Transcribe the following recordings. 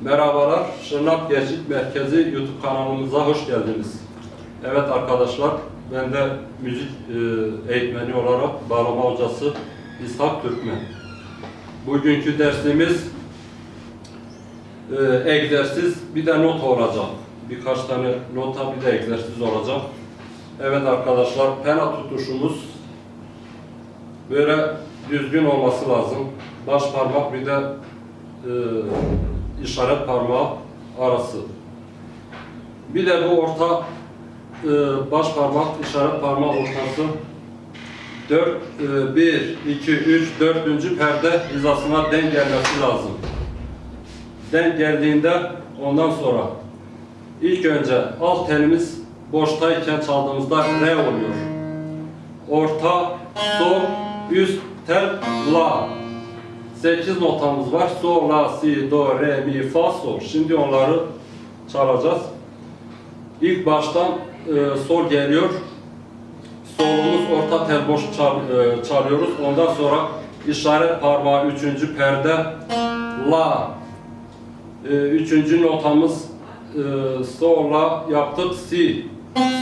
Merhabalar, Şırnak Gençlik Merkezi YouTube kanalımıza hoş geldiniz. Evet arkadaşlar, ben de müzik e, eğitmeni olarak bağlama hocası İshak Türkmen. Bugünkü dersimiz e, egzersiz, bir de not olacak. Birkaç tane nota, bir de egzersiz olacak. Evet arkadaşlar, pena tutuşumuz böyle düzgün olması lazım. Baş parmak bir de e, işaret parmağı arası. Bir de bu orta e, baş parmak işaret parmağı ortası 4 e, 1 2 3 4. perde hizasına denk gelmesi lazım. Denk geldiğinde ondan sonra ilk önce alt telimiz boştayken çaldığımızda re oluyor. Orta, sol, üst, tel, la. 8 notamız var. Sol, la, si, do, re, mi, fa, sol. Şimdi onları çalacağız. İlk baştan e, sol geliyor. Solumuz orta tel boş çal, e, çalıyoruz. Ondan sonra işaret parmağı üçüncü perde la. E, üçüncü notamız e, sol la yaptık si.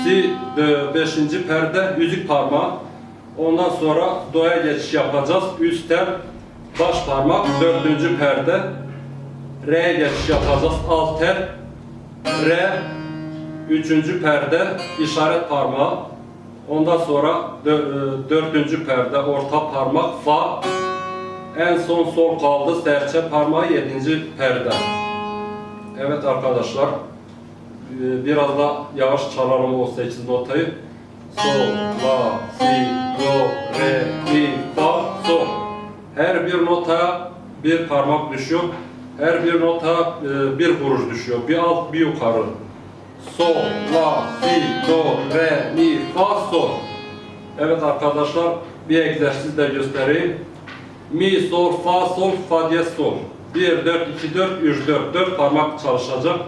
Si e, beşinci perde yüzük parmağı. Ondan sonra do'ya geçiş yapacağız. Üst tel baş parmak dördüncü perde. Re'ye geçiş yapacağız. Alt tel re üçüncü perde işaret parmağı. Ondan sonra e, dördüncü perde orta parmak fa. En son sol kaldı serçe parmağı yedinci perde. Evet arkadaşlar e, biraz da yavaş çalalım o 8 notayı. Sol, la, si, do, re, mi, fa, sol. Her bir notaya bir parmak düşüyor. Her bir nota e, bir kuruş düşüyor. Bir alt bir yukarı. Sol, la, si, do, re, mi, fa, sol. Evet arkadaşlar bir egzersiz de göstereyim. Mi, sol, fa, sol, fa diye sol. 1, 4, 2, 4, 3, 4. 4 parmak çalışacak.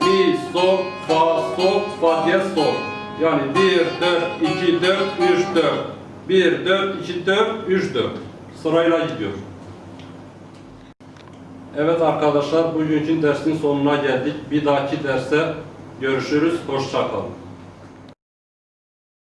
Mi, sol, fa, sol, fa diye sol. Yani 1, 4, 2, 4, 3, 4. 1, 4, 2, 4, 3, 4. Sırayla gidiyor. Evet arkadaşlar bugünkü dersin sonuna geldik. Bir dahaki derse görüşürüz. Hoşça kalın.